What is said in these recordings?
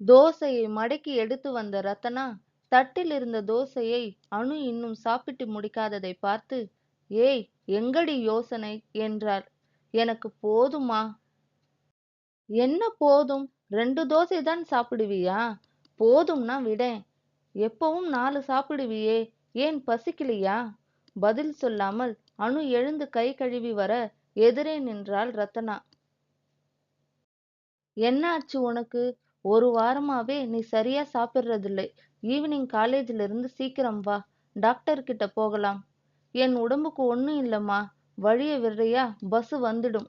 தோசையை மடக்கி எடுத்து வந்த ரத்தனா தட்டில் இருந்த தோசையை அனு இன்னும் சாப்பிட்டு முடிக்காததை பார்த்து ஏய் எங்கடி யோசனை? என்றாள். எனக்கு போதுமா? என்ன போதும்? ரெண்டு தோசை தான் சாப்பிடுவியா? போதும்னா விடேன். எப்பவும் நாலு சாப்பிடுவியே. ஏன் பசிக்கலையா? பதில் சொல்லாமல் அணு எழுந்து கை கழுவி வர எதிரே நின்றாள் ரத்தனா. என்னாச்சு உனக்கு? ஒரு வாரமாவே நீ சரியா சாப்பிடுறதில்லை. ஈவினிங் காலேஜ்ல இருந்து சீக்கிரம் வா. டாக்டர் கிட்ட போகலாம். என் உடம்புக்கு ஒன்னும் இல்லம்மா. வழிய விடுறியா? பஸ் வந்துடும்.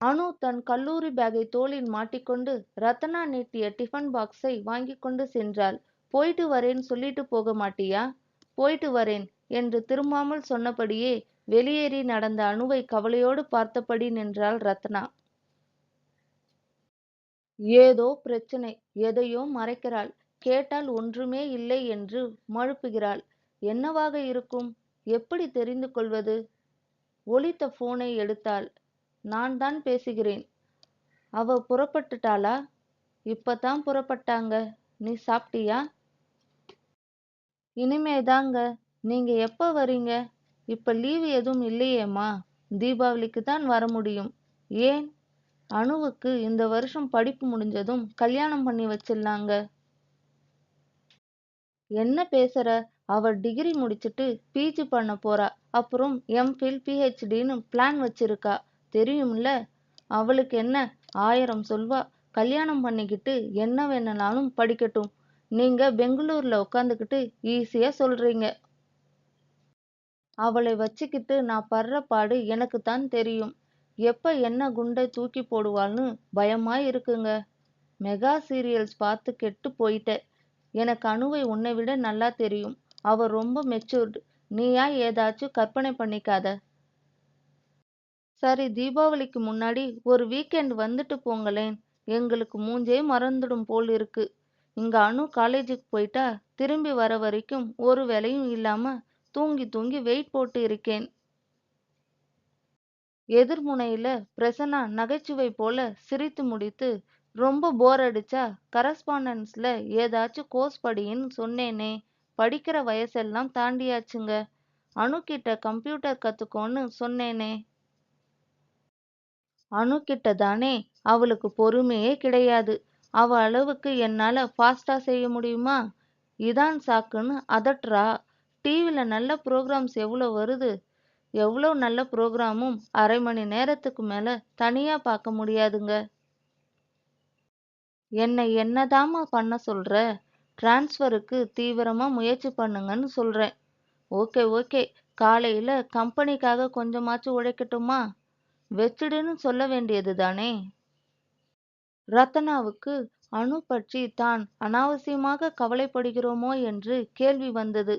அனு தன் கல்லூரி பேக்கை தோளில் மாட்டிக்கொண்டு ரத்னா நீட்டிய டிஃபன் பாக்ஸை வாங்கி கொண்டு சென்றாள். போயிட்டு வரேன் சொல்லிட்டு போக மாட்டியா? போயிட்டு வரேன் என்று திரும்பாமல் சொன்னபடியே வெளியேறி நடந்த அணுவை கவலையோடு பார்த்தபடி நின்றாள் ரத்னா. ஏதோ பிரச்சனை எதையோ மறைக்கிறாள். கேட்டால் ஒன்றுமே இல்லை என்று மழுப்புகிறாள். என்னவாக இருக்கும்? எப்படி தெரிந்து கொள்வது? ஒலித்த போனை எடுத்தாள். நான் தான் பேசுகிறேன். அவ புறப்பட்டுட்டாளா? இப்பதான் புறப்பட்டாங்க. நீ சாப்பிட்டியா? இனிமேதாங்க நீங்க எப்ப வரீங்க? இப்ப லீவு எதுவும் இல்லையேம்மா. தீபாவளிக்கு தான் வர முடியும். ஏன்? அணுவுக்கு இந்த வருஷம் படிப்பு முடிஞ்சதும் கல்யாணம் பண்ணி வச்சிடலாங்க. என்ன பேசுற? அவ டிகிரி முடிச்சிட்டு பிஜி பண்ண போறா. அப்புறம் எம்ஃபில் பிஹெச்டின்னு பிளான் வச்சிருக்கா. தெரியும்ல? அவளுக்கு என்ன? ஆயிரம் சொல்வா. கல்யாணம் பண்ணிக்கிட்டு என்ன வேணும்னாலும் படிக்கட்டும். நீங்க பெங்களூர்ல உட்காந்துக்கிட்டு ஈஸியா சொல்றீங்க. அவளை வச்சுக்கிட்டு நான் படுற பாடு எனக்கு தான் தெரியும். எப்ப என்ன குண்டை தூக்கி போடுவாள்னு பயமா இருக்குங்க. மெகா சீரியல்ஸ் பார்த்து கெட்டு போயிட்டேன். எனக்கு அணுவை உன்னை விட நல்லா தெரியும். அவ ரொம்ப மெச்சூர்டு நீயா ஏதாச்சும் கற்பனை பண்ணிக்காத. சரி தீபாவளிக்கு முன்னாடி ஒரு வீக்கெண்ட் வந்துட்டு போங்களேன். எங்களுக்கு மூஞ்சே மறந்துடும் போல் இருக்கு. இங்க அணு காலேஜுக்கு போயிட்டா திரும்பி வர வரைக்கும் ஒரு வேலையும் இல்லாம தூங்கி தூங்கி வெயிட் போட்டு இருக்கேன். எதிர்முனையில பிரசன்னா நகைச்சுவை போல சிரித்து முடித்து ரொம்ப போர் அடிச்சா கரஸ்பாண்டன்ஸ்ல ஏதாச்சும் கோர்ஸ் படின்னு சொன்னேனே படிக்கிற வயசெல்லாம் தாண்டியாச்சுங்க. அணுக்கிட்ட கம்ப்யூட்டர் கத்துக்கோன்னு சொன்னேனே. அணுக்கிட்ட தானே அவளுக்கு பொறுமையே கிடையாது. அவ அளவுக்கு என்னால ஃபாஸ்டா செய்ய முடியுமா? இதான் சாக்குன்னு அதட்டுறா. டிவில நல்ல ப்ரோக்ராம்ஸ் எவ்வளோ வருது? எவ்வளோ நல்ல ப்ரோக்ராமும் அரை மணி நேரத்துக்கு மேல தனியா பார்க்க முடியாதுங்க. என்னை என்னதாம்மா பண்ண சொல்ற? டிரான்ஸ்ஃபருக்கு தீவிரமா முயற்சி பண்ணுங்கன்னு சொல்றேன். Okay okay. காலையில கம்பெனிக்காக கொஞ்சமாச்சும் உழைக்கட்டுமா? வெச்சிடுன்னு சொல்ல வேண்டியது தானே? ரத்தனாவுக்கு அணு பற்றி தான் அனாவசியமாக கவலைப்படுகிறோமோ என்று கேள்வி வந்தது.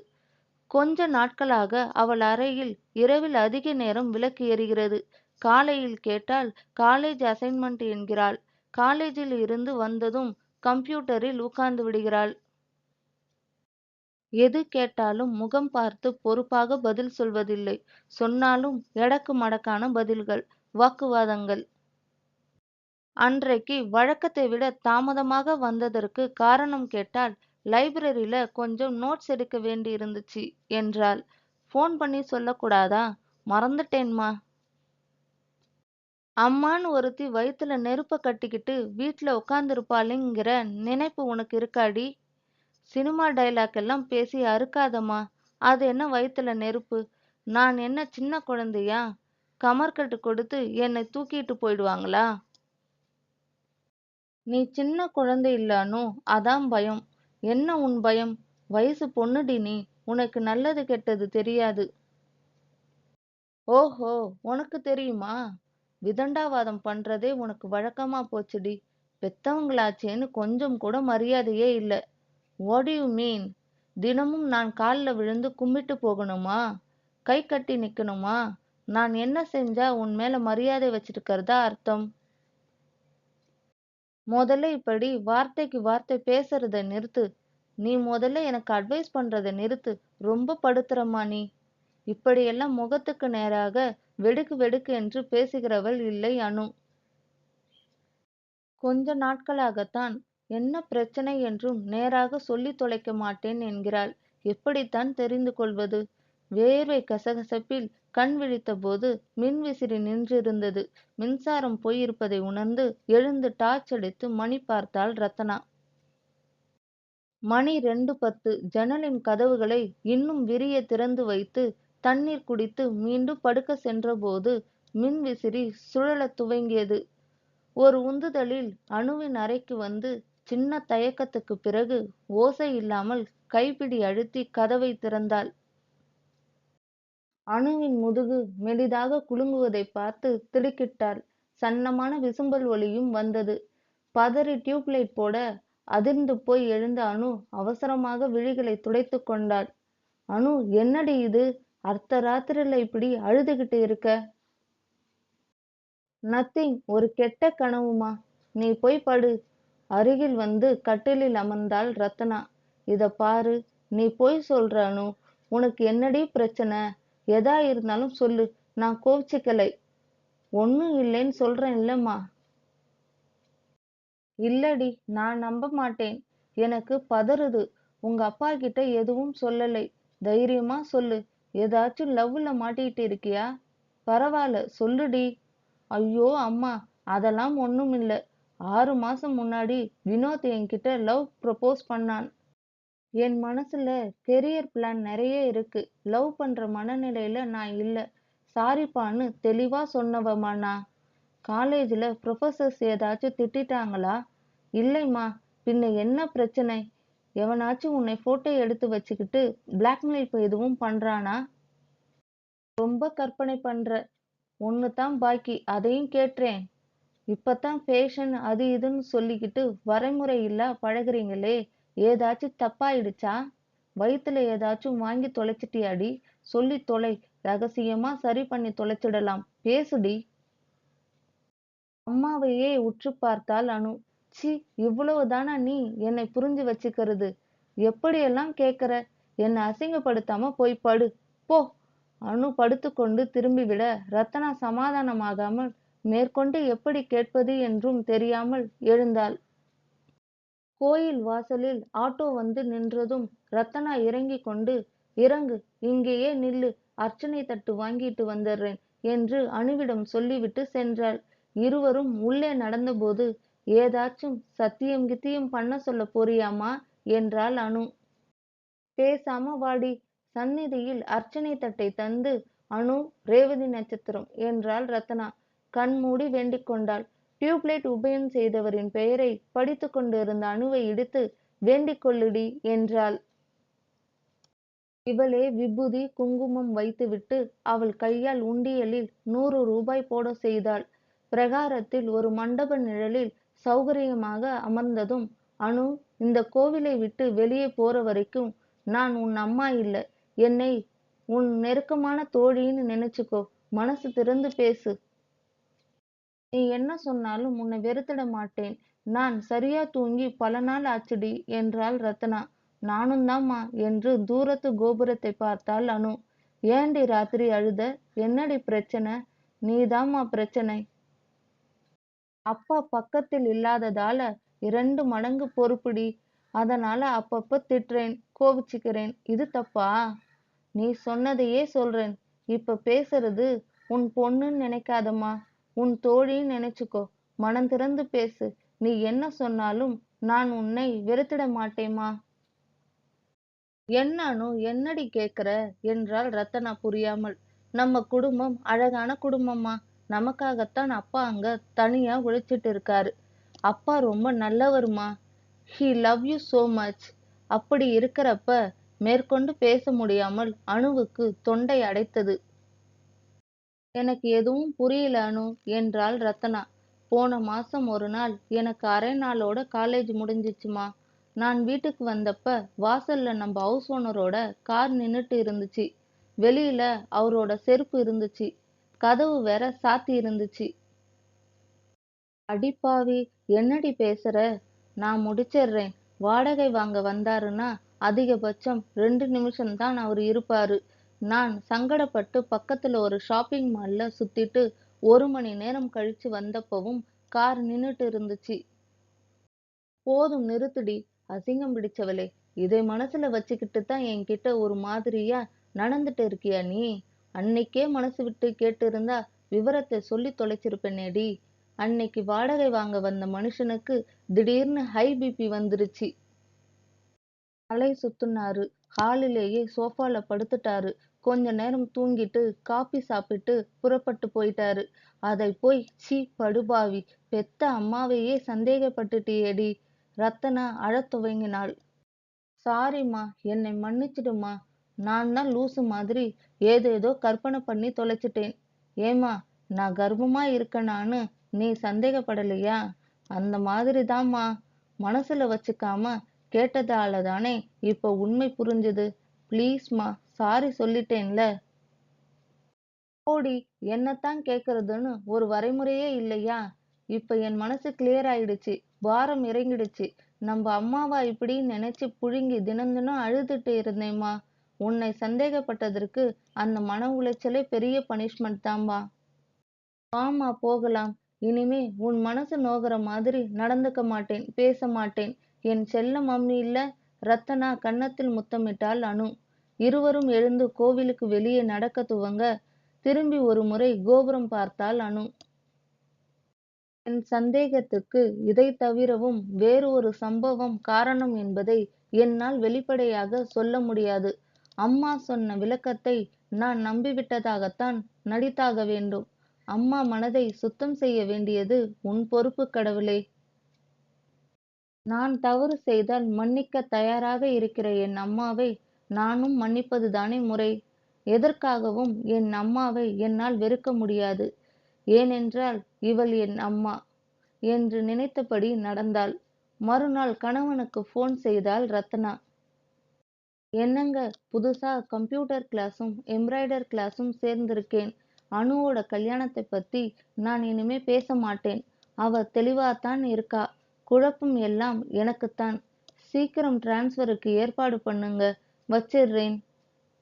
கொஞ்ச நாட்களாக அவள் அறையில் இரவில் அதிக நேரம் விளக்கு எரிகிறது. காலையில் கேட்டால் காலேஜ் அசைன்மெண்ட் என்கிறாள். காலேஜில் இருந்து வந்ததும் கம்ப்யூட்டரில் உட்கார்ந்து விடுகிறாள். எது கேட்டாலும் முகம் பார்த்து பொறுப்பாக பதில் சொல்வதில்லை. சொன்னாலும் எடக்கு மடக்கான பதில்கள் வாக்குவாதங்கள். அன்றைக்கு வழக்கத்தை விட தாமதமாக வந்ததற்கு காரணம் கேட்டால் லைப்ரரியில கொஞ்சம் நோட்ஸ் எடுக்க வேண்டி இருந்துச்சு என்றாள். ஃபோன் பண்ணி சொல்லக்கூடாதா? மறந்துட்டேன்மா. அம்மான்னு ஒருத்தி வயிற்றுல நெருப்ப கட்டிக்கிட்டு வீட்டில் உட்காந்துருப்பாளுங்கிற நினைப்பு உனக்கு இருக்காடி? சினிமா டைலாக் எல்லாம் பேசி அறுக்காதம்மா. அது என்ன வயிற்றுல நெருப்பு? நான் என்ன சின்ன குழந்தையா? கமர்கட்டு கொடுத்து என்னை தூக்கிட்டு போயிடுவாங்களா? நீ சின்ன குழந்தை இல்லானோ? அதான் பயம். என்ன உன் பயம்? வயசு பொண்ணுடி நீ. உனக்கு நல்லது கெட்டது தெரியாது. ஓஹோ உனக்கு தெரியுமா? விதண்டாவாதம் பண்றதே உனக்கு வழக்கமா போச்சுடி. பெத்தவங்களாச்சேன்னு கொஞ்சம் கூட மரியாதையே இல்லை. வாட் யூ மீன் தினமும் நான் காலில் விழுந்து கும்பிட்டு போகணுமா? கை கட்டி நிக்கணுமா? நான் என்ன செஞ்சா உன் மேல மரியாதை வச்சிருக்கிறதா அர்த்தம்? முதல்ல இப்படி வார்த்தைக்கு வார்த்தை பேசுறத நிறுத்து. நீ முதல்ல எனக்கு அட்வைஸ் பண்றத நிறுத்து. ரொம்ப படுத்துறம்மா நீ. இப்படியெல்லாம் முகத்துக்கு நேராக வெடுக்கு வெடுக்கு என்று பேசுகிறவள் இல்லை அனு. கொஞ்ச நாட்களாகத்தான் என்ன பிரச்சனை என்றும் நேராக சொல்லி தொலைக்க மாட்டேன் என்கிறாள். எப்படித்தான் தெரிந்து கொள்வது? வேர்வை கசகசப்பில் கண் விழித்தபோது மின்விசிறி நின்றிருந்தது. மின்சாரம் போயிருப்பதை உணர்ந்து எழுந்து டார்ச் அடித்து மணி பார்த்தாள் ரத்னா. மணி ரெண்டு பத்து. ஜன்னலின் கதவுகளை இன்னும் விரிய திறந்து வைத்து தண்ணீர் குடித்து மீண்டும் படுக்க சென்றபோது மின்விசிறி சுழலத் துவங்கியது. ஒரு உந்துதலில் அணுவின் அறைக்கு வந்து சின்ன தயக்கத்துக்கு பிறகு ஓசை இல்லாமல் கைப்பிடி அழுத்தி கதவை திறந்தாள். அணுவின் முதுகு மெலிதாக குலுங்குவதை பார்த்து திடுக்கிட்டாள். சன்னமான விசும்பல் ஒலியும் வந்தது. பதறி டியூப்லைட் போட அதிர்ந்து போய் எழுந்த அணு அவசரமாக விழிகளை துடைத்து கொண்டாள். அணு என்னடி இது? அர்த்த ராத்திரில இப்படி அழுதுகிட்டு இருக்க? நத்திங் ஒரு கெட்ட கனவுமா? நீ போய் படு அருகில் வந்து கட்டிலில் அமர்ந்தாள் ரத்னா. இத பாரு. நீ போய் சொல்ற அனு உனக்கு என்னடி பிரச்சனை? எதா இருந்தாலும் சொல்லு. நான் கோவிச்சுக்கலை. ஒன்னும் இல்லைன்னு சொல்றேன் இல்லம்மா. இல்லடி நான் நம்ப மாட்டேன். எனக்கு பதறுது. உங்க அப்பா கிட்ட எதுவும் சொல்லலை. தைரியமா சொல்லு. ஏதாச்சும் லவ்ல மாட்டிட்டு இருக்கியா? பரவாயில்ல சொல்லுடி. ஐயோ அம்மா அதெல்லாம் ஒண்ணும் இல்ல ஆறு மாசம் முன்னாடி வினோத் என்கிட்ட லவ் ப்ரப்போஸ் பண்ணான். என் மனசுல கெரியர் பிளான் நிறைய இருக்கு. லவ் பண்ற மனநிலையில நான் இல்ல. சாரிப்பான்னு தெளிவா சொன்னவம்மா நான்? ப்ரொஃபசர்ஸ் ஏதாச்சும் திட்டிட்டாங்களா? இல்லைம்மா. பின்ன என்ன பிரச்சனை? எவனாச்சும் உன்னை ஃபோட்டோ எடுத்து வச்சுக்கிட்டு பிளாக்மெயில் எதுவும் பண்றானா? ரொம்ப கற்பனை பண்ற. ஒன்று தான் பாக்கி. அதையும் கேட்டேன். இப்போ தான் ஃபேஷன் அது இதுன்னு சொல்லிக்கிட்டு வரைமுறை இல்லா பழகுறீங்களே? ஏதாச்சும் தப்பாயிடுச்சா? வயித்துல ஏதாச்சும் வாங்கி தொலைச்சிட்டியாடி? சொல்லி தொலை. ரகசியமா சரி பண்ணி தொலைச்சிடலாம். பேசுடி. அம்மாவையே உற்று பார்த்தாள் அனு. சி இவ்வளவுதானா நீ? என்னை புரிஞ்சு வச்சுக்கிறது. எப்படியெல்லாம் கேக்குற? என்னை அசிங்கப்படுத்தாம போய் படு. போ. அனு படுத்துக்கொண்டு திரும்பிவிட ரத்தனா சமாதானமாகாமல் மேற்கொண்டு எப்படி கேட்பது என்றும் தெரியாமல் எழுந்தாள். கோயில் வாசலில் ஆட்டோ வந்து நின்றதும் ரத்தனா இறங்கி கொண்டு இறங்கு இங்கேயே நில்லு அர்ச்சனை தட்டு வாங்கிட்டு வந்துடுறேன் என்று அணுவிடம் சொல்லிவிட்டு சென்றாள். இருவரும் உள்ளே நடந்தபோது ஏதாச்சும் சத்தியம் கித்தியம் பண்ண சொல்ல போறியாமா? என்றாள் அனு. பேசாம வாடி சந்நிதியில் அர்ச்சனை தட்டை தந்து அனு ரேவதி நட்சத்திரம் என்றாள் ரத்னா கண்மூடி வேண்டிக் கொண்டாள். டியூப்லைட் உபயம் செய்தவரின் பெயரை படித்து கொண்டிருந்த அணுவை இடித்து வேண்டிக் கொள்ளுடி என்றாள். இவளே விபூதி குங்குமம் வைத்துவிட்டு அவள் கையால் உண்டியலில் நூறு ரூபாய் போட செய்தாள். பிரகாரத்தில் ஒரு மண்டப நிழலில் சௌகரியமாக அமர்ந்ததும் அனு இந்த கோவிலை விட்டு வெளியே போற வரைக்கும் நான் உன் அம்மா இல்ல. என்னை உன் நெருக்கமான தோழின்னு நினைச்சுக்கோ. மனசு திறந்து பேசு. நீ என்ன சொன்னாலும் உன்னை வெறுத்திட மாட்டேன். நான் சரியா தூங்கி பல நாள் ஆச்சுடி என்றாள் ரத்னா. நானும் தாம்மா என்று தூரத்து கோபுரத்தை பார்த்தாள் அனு. ஏண்டி ராத்திரி அழுத? என்னடி பிரச்சனை? நீதாம்மா பிரச்சனை. அப்பா பக்கத்தில் இல்லாததால இரண்டு மடங்கு பொறுப்புடி. அதனால அப்பப்ப திட்டுறேன் கோபிச்சுக்கிறேன். இது தப்பா? நீ சொன்னதையே சொல்றேன். இப்ப பேசுறது உன் பொண்ணுன்னு நினைக்காதம்மா. உன் தோழின்னு நினைச்சுக்கோ. மனம் திறந்து பேசு. நீ என்ன சொன்னாலும் நான் உன்னை வெறுத்திட மாட்டேமா என்னானோ என்னடி கேக்குற? என்றாள் ரத்தனா புரியாமல். நம்ம குடும்பம் அழகான குடும்பம்மா. நமக்காகத்தான் அப்பா அங்க தனியா உழைச்சிட்டு இருக்காரு. அப்பா ரொம்ப நல்லவருமா he love you so much அப்படி இருக்கிறப்ப மேற்கொண்டு பேச முடியாமல் அணுவுக்கு தொண்டை அடைத்தது. எனக்கு எதுவும் புரியல அனு என்றாள் ரத்தனா போன மாசம் ஒரு நாள் எனக்கு அரை நாளோட காலேஜ் முடிஞ்சிச்சுமா. நான் வீட்டுக்கு வந்தப்ப வாசல்ல நம்ம ஹவுஸ் ஓனரோட கார் நின்னுட்டு இருந்துச்சு. வெளியில அவரோட செருப்பு இருந்துச்சு. கதவு வேற சாத்தி இருந்துச்சு. அடிப்பாவி என்னடி பேசுற? நான் முடிச்சிடுறேன். வாடகை வாங்க வந்தாருன்னா அதிகபட்சம் ரெண்டு நிமிஷம் தான் அவர் இருப்பாரு. நான் சங்கடப்பட்டு பக்கத்துல ஒரு ஷாப்பிங் மால்ல சுத்திட்டு ஒரு மணி நேரம் கழிச்சு வந்தப்பவும் கார் நின்னுட்டு இருந்துச்சு. போதும் நிறுத்துடி. அசிங்கம் பிடிச்சவளே. இதை மனசுல வச்சுக்கிட்டு தான் என்கிட்ட ஒரு மாதிரியா நடந்துட்டு இருக்கியா நீ? அன்னைக்கே மனசு விட்டு கேட்டு இருந்தா விவரத்தை சொல்லி தொலைச்சிருப்பேனேடி அன்னைக்கு வாடகை வாங்க வந்த மனுஷனுக்கு திடீர்னு ஹை பிபி வந்துருச்சு. தலை சுத்துனாரு. ஹாலிலேயே சோஃபால படுத்துட்டாரு. கொஞ்ச நேரம் தூங்கிட்டு காபி சாப்பிட்டு புறப்பட்டு போயிட்டாரு. அதை போய் சீ படுபாவி பெத்த அம்மாவையே சந்தேகப்பட்டுட்டியேடி. ரத்தனா அழத் துவங்கினாள். சாரிம்மா என்னை மன்னிச்சிடுமா? நான் தான் லூசு மாதிரி ஏதேதோ கற்பனை பண்ணி தொலைச்சிட்டேன். ஏமா நான் கர்ப்பமா இருக்கனான்னு நீ சந்தேகப்படலையா? அந்த மாதிரி தாம்மா. மனசுல வச்சுக்காம கேட்டதால தானே இப்ப உண்மை புரிஞ்சுது. ப்ளீஸ்மா சாரி சொல்லிட்டேன்ல. போடி என்னத்தான் கேக்குறதுன்னு ஒரு வரைமுறையே இல்லையா? இப்ப என் மனசு கிளியர் ஆயிடுச்சு பாரம் இறங்கிடுச்சு. நம்ம அம்மாவா இப்படி நினைச்சு புழுங்கி தினம் தினம் அழுதுட்டு இருந்தேம்மா. உன்னை சந்தேகப்பட்டதற்கு அந்த மன உளைச்சலே பெரிய பனிஷ்மெண்ட் தான்பா. ஆமா போகலாம். இனிமே உன் மனசு நோகிற மாதிரி நடந்துக்க மாட்டேன் பேச மாட்டேன். என் செல்ல மம்மி இல்ல ரத்தனா கன்னத்தில் முத்தமிட்டாள் அனு இருவரும் எழுந்து கோவிலுக்கு வெளியே நடக்க துவங்க திரும்பி ஒரு முறை கோபுரம் பார்த்தாள் அனு. என் சந்தேகத்துக்கு இதை தவிரவும் வேறு ஒரு சம்பவம் காரணம் என்பதை என்னால் வெளிப்படையாக சொல்ல முடியாது. அம்மா சொன்ன விளக்கத்தை நான் நம்பிவிட்டதாகத்தான் நடித்தாக வேண்டும். அம்மா மனதை சுத்தம் செய்ய வேண்டியது உன் பொறுப்பு கடவுளே. நான் தவறு செய்தால் மன்னிக்க தயாராக இருக்கிற என் அம்மாவை நானும் மன்னிப்பதுதானே முறை. எதற்காகவும் என் அம்மாவை என்னால் வெறுக்க முடியாது. ஏனென்றால் இவள் என் அம்மா என்று நினைத்தபடி நடந்தாள். மறுநாள் கணவனுக்கு போன் செய்தாள் ரத்னா. என்னங்க புதுசா கம்ப்யூட்டர் கிளாஸும் எம்ப்ராய்டர் கிளாஸும் சேர்ந்திருக்கேன். அனுவோட கல்யாணத்தை பத்தி நான் இனிமே பேச மாட்டேன். அவ தெளிவாத்தான் இருக்கா. குழப்பம் எல்லாம் எனக்குத்தான். சீக்கிரம் டிரான்ஸ்ஃபருக்கு ஏற்பாடு பண்ணுங்க. வச்சிடுறேன்.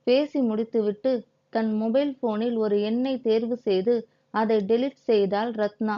பேசி முடித்துவிட்டு தன் மொபைல் போனில் ஒரு எண்ணை தேர்வு செய்து அதை டெலிட் செய்தாள் ரத்னா.